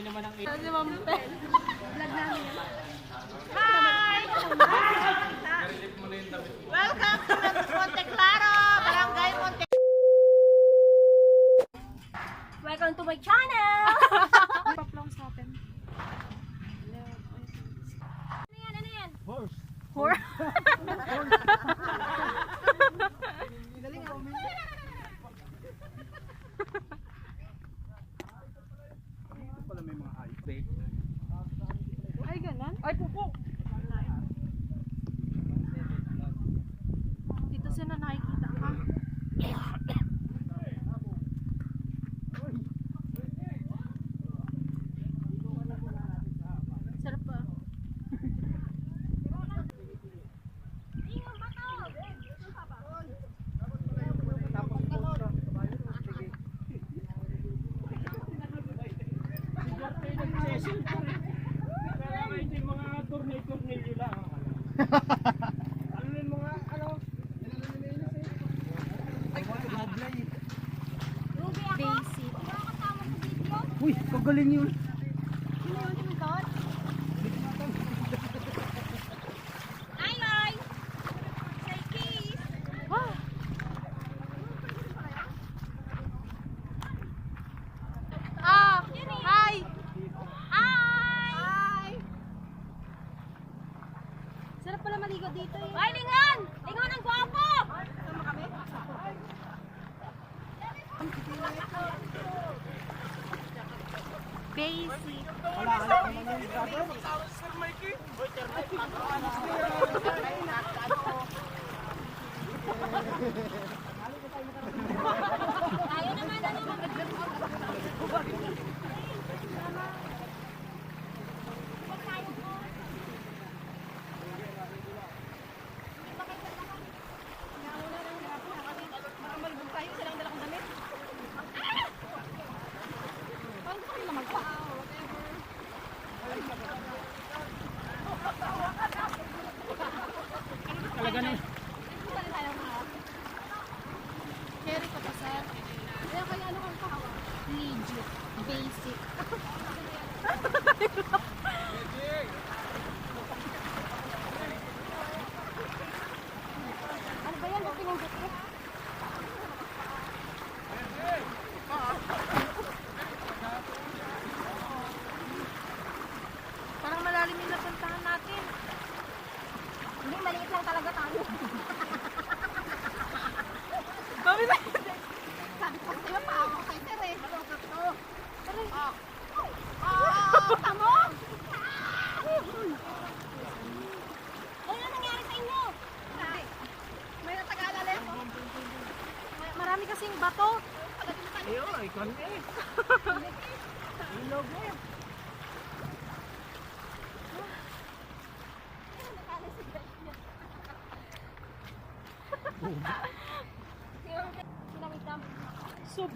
Kayo naman ang... Ano si Ma'am Pel? Vlog namin yan. Hi! Welcome to Kasi na nakikita ka. Ленин.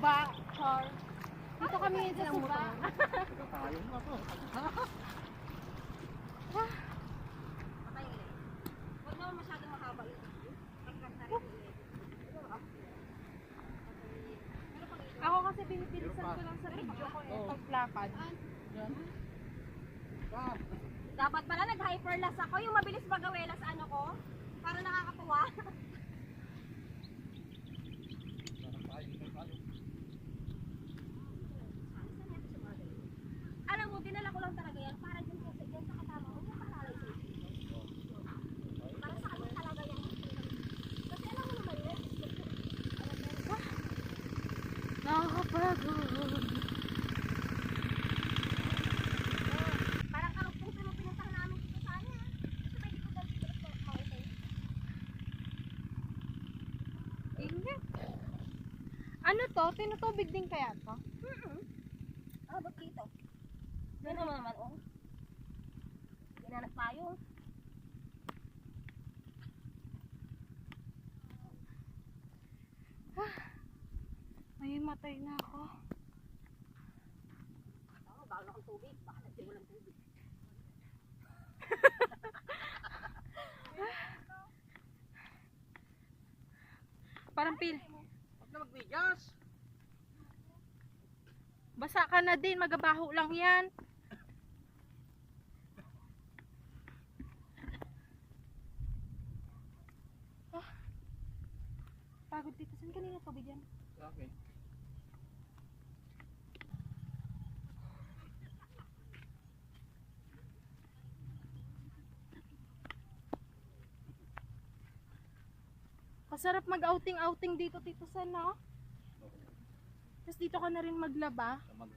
Suba, Char. Dito kami sa Suba. Tayo na to. Patay ulit. Huwag naman masyadong mahaba yun. Ako kasi binibilisan ko lang sa video ko eh, paglakad. Dapat pala nag-hyperlas ako. Yung mabilis magawelas ano ko. Para nakakatuwa. Nakakapagod. Parang karupong pero pinuntahan namin dito sana. Kasi pwede ko dahil dito sa mountain. Ano to? Tinutubig din kaya to? Mm-mm. Oh, ah, ba't dito? Ano naman, oh. Parang pil. Huwag na magbigas. Basa ka na din, magabaho lang yan. Ah. Pagod dito. Saan kanina tubig yan? Okay. Masarap mag-outing-outing dito, Tito San, no? Tapos dito ka na rin maglaba. Mag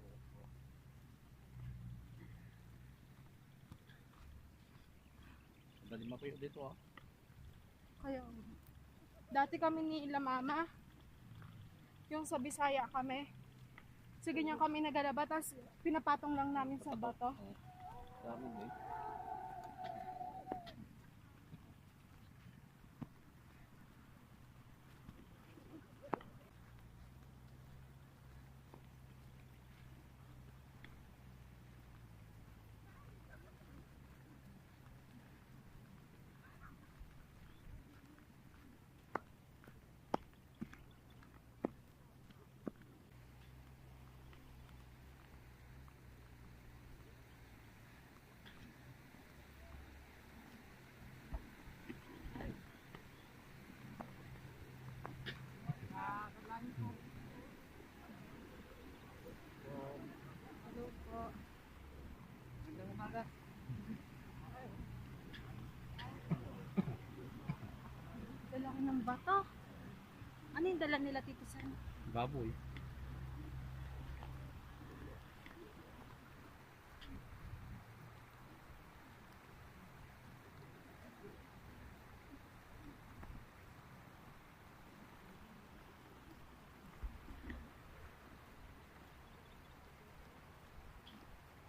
Dali mapuyo dito ah. Kaya, dati kami ni Ila Mama, yung sa Bisaya kami. So, ganyan kami nagalaba, tapos pinapatong lang namin sa bato. Dami eh. Hello po. Magandang umaga. Ng bato. Ano yung dala nila, Tito San? Baboy.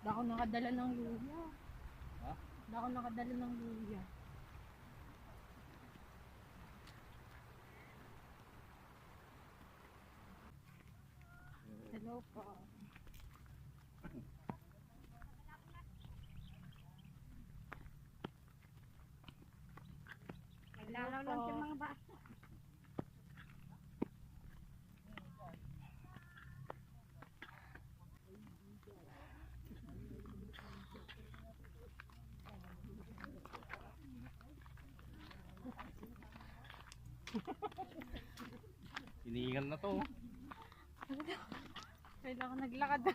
Wala ako nakadala ng luya. Ha? Wala ako nakadala ng luya. Hello po. Naglalaw lang yung mga bata. Hiningal na to. Kailangan naglakad.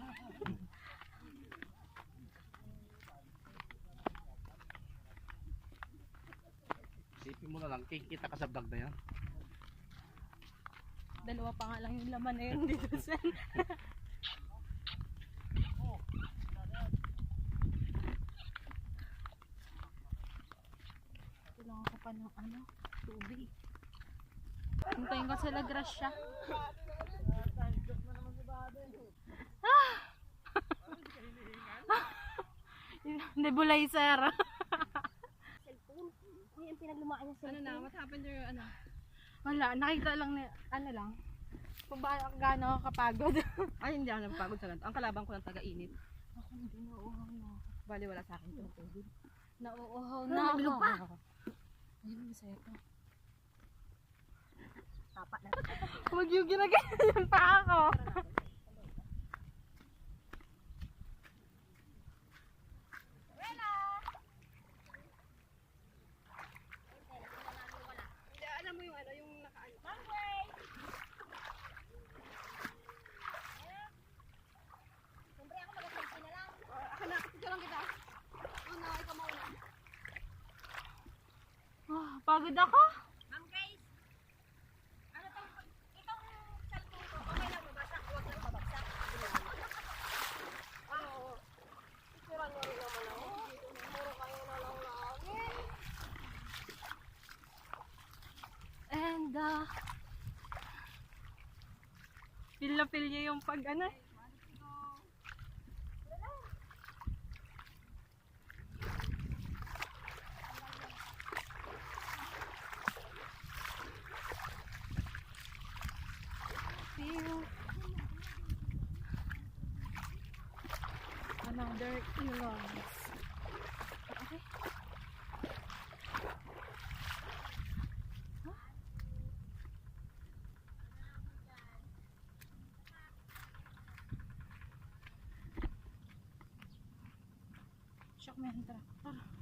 Isipin mo na lang, kikita ka sa vlog na yan. Dalawa pa nga lang yung laman na yun dito sa... Kailangan ko pa ng ano, tubig. Hintayin ko sila grasya. Nebulizer. Cellphone. Uy, ang pinaglumaan niya ano cellphone. na, what happened to your ano? Wala, nakita lang ni, ano lang. Kung ba gaano ako kapagod. Ay, hindi ako napagod sa ganito. Ang kalabang ko ng taga-init. ako hindi nauuhaw na. Bali, wala sa akin itong tubig. Nauuhaw Ano, na ako. naglupa? Ayun, masaya to. Papa na. Huwag yung ginaganyan pa ako. Alam mo yung ano, yung nakaano. Siyempre ako mag-selfie na lang. Ako na, picture lang kita. Una, ikaw mauna. Ah, pagod ako. Ma'am Grace. Ano tong itong cellphone ko, okay lang mabasa? Huwag lang mabagsak. Oo. Picturean niyo rin naman ako. Puro kayo na lang lagi. And, uh, feel na feel yung pag, ano, earlobes. Okay. Huh? Shock mo yung tractor.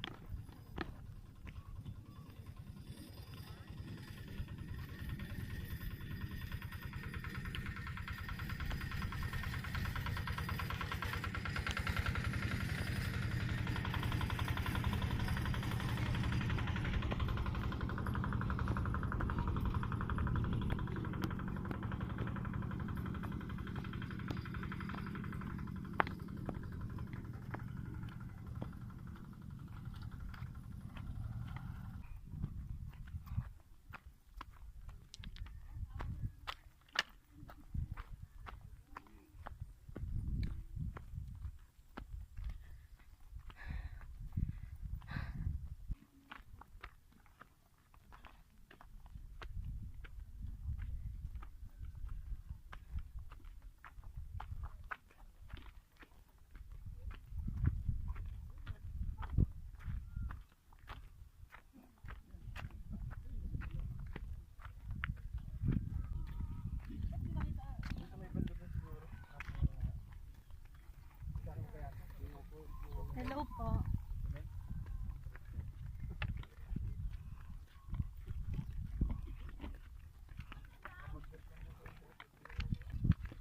Hello po.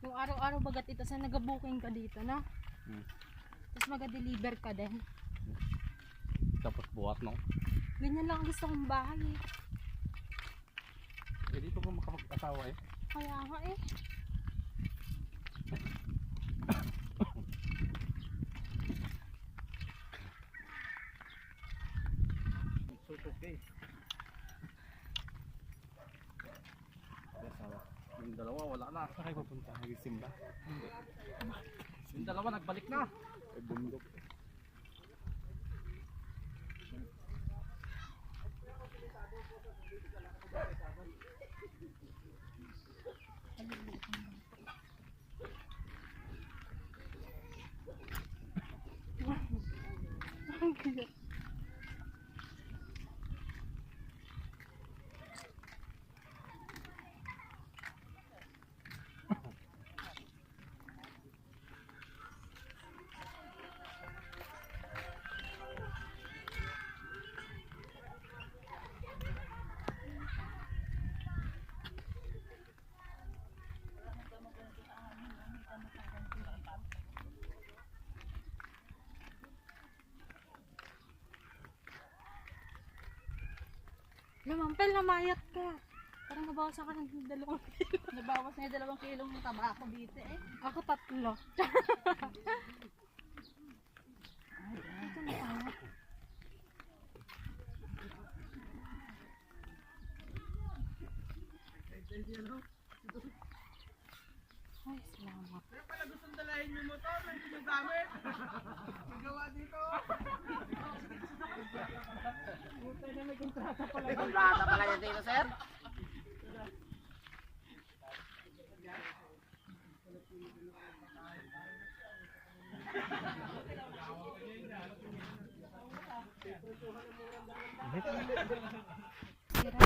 Yung araw-araw bagat ito sa nag-booking ka dito, no? Hmm. Tapos mag-deliver ka din. Tapos buhat no? Ganyan lang ang gusto kong bahay eh. Eh dito ko makapag-asawa eh. Kaya nga eh. Sutok eh. Yung dalawa wala na. Saan kayo pupunta? Nagsimba? Yung dalawa nagbalik na. Eh bundok. Lumampel, namayat ka. Parang nabawasan ka ng dalawang kilo. Nabawas na yung dalawang kilong tabako dito eh. Ako tatlo. Ito na tayo. Ay, salamat. Pala gustong dalahin yung motor, hindi yung gamit. Magawa dito. May kontrata pala yan dito, sir. Tira.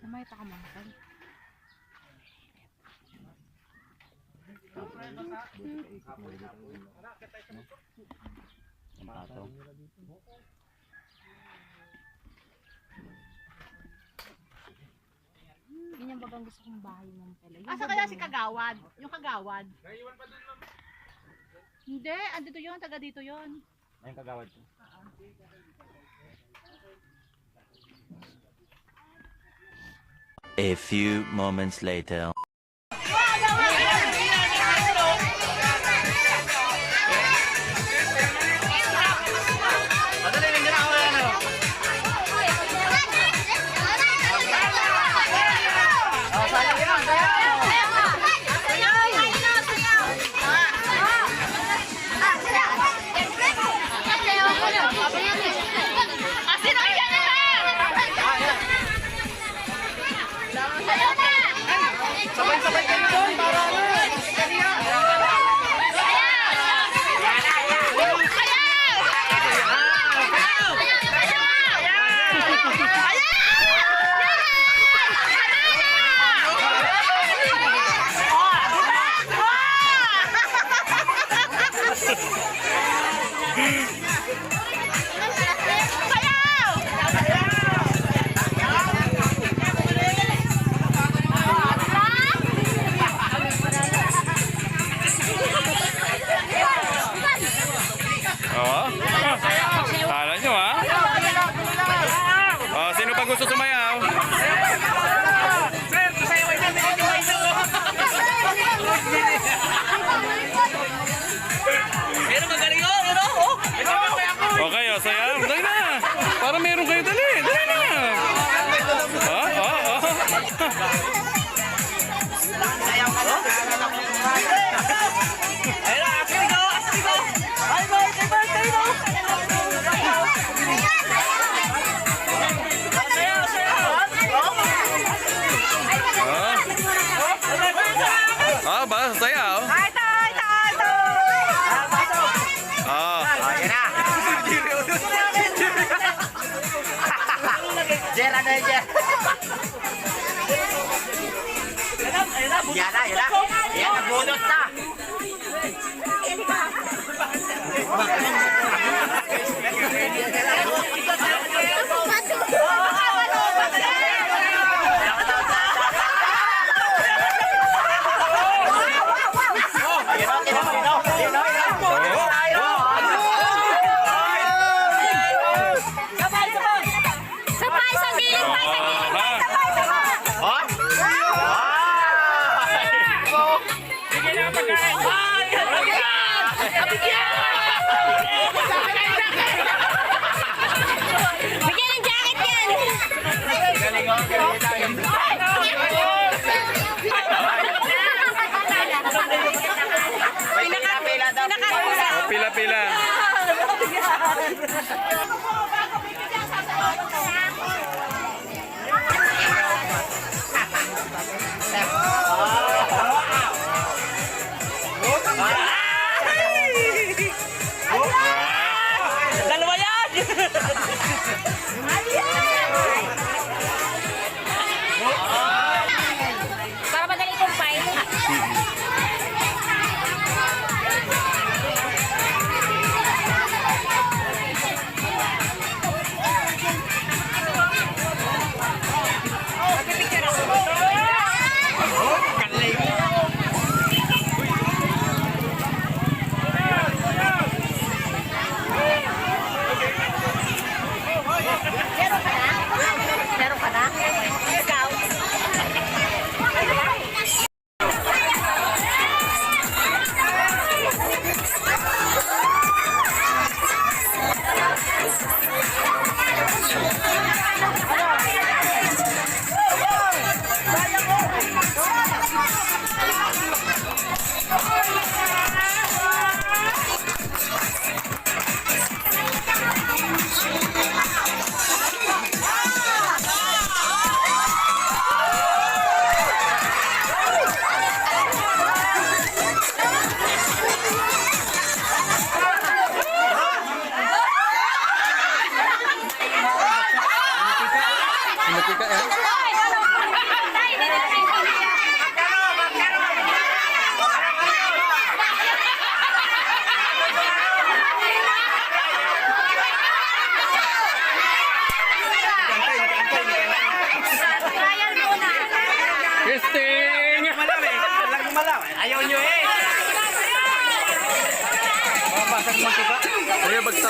Namayat ako mampel. Ang pato. Yun yung bagang gusto kong bahay mampel. Yung Asa kaya si Kagawad? Yung Kagawad? Hindi, andito yun, taga dito yun. Ayun kagawad ko. A few moments later. Ya, ya, ya, ya, ya, Bhakta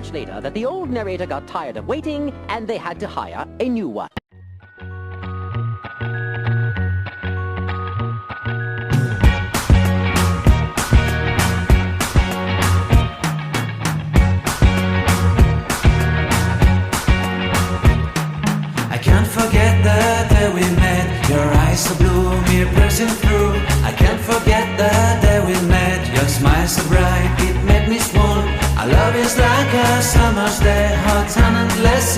much later that the old narrator got tired of waiting and they had to hire a new one.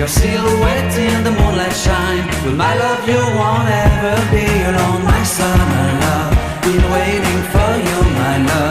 your silhouette in the moonlight shine. With my love, you won't ever be alone. My summer love, been waiting for you, my love.